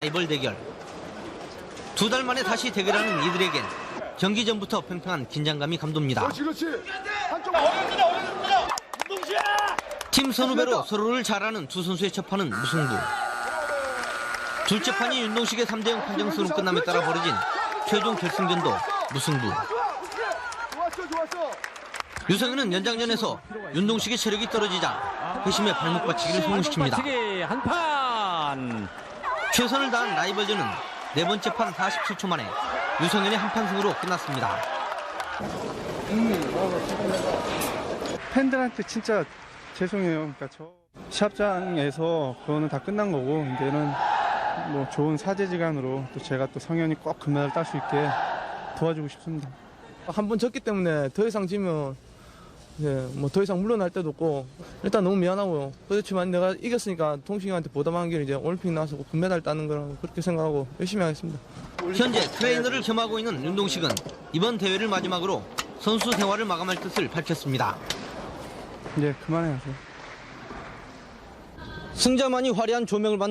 라이벌 대결. 두 달 만에 다시 대결하는 이들에겐 경기 전부터 팽팽한 긴장감이 감돕니다. 그렇지 그렇지 한쪽 팀 선후배로 서로를 잘 아는 두 선수의 첫판은 무승부. 둘째 판이 윤동식의 3대 0 판정수로 끝남에 따라 벌어진 최종 결승전도 무승부. 좋았어 좋았어 유성현은 연장전에서 윤동식의 체력이 떨어지자 회심의 발목 받치기를 성공시킵니다. 박치기 한판 최선을 다한 라이벌전은 네 번째 판 47초 만에 유성현의 한판 승으로 끝났습니다. 팬들한테 진짜 죄송해요. 그러니까 저 시합장에서 그거는 다 끝난 거고 이제는 뭐 좋은 사제지간으로 또 제가 또 성현이 꼭 금메달 딸 수 있게 도와주고 싶습니다. 한 번 졌기 때문에 더 이상 지면 이제 뭐더 이상 물러날 데도 없고 일단 너무 미안하고요. 그렇지만 내가 이겼으니까 동식이한테 보답한 게 이제 올림픽 나와서 꼭 금메달 따는 거라고 그렇게 생각하고 열심히 하겠습니다. 현재 트레이너를 겸하고 있는 윤동식은 이번 대회를 마지막으로 선수 생활을 마감할 뜻을 밝혔습니다. 이제 그만해야죠. 승자만이 화려한 조명을 받는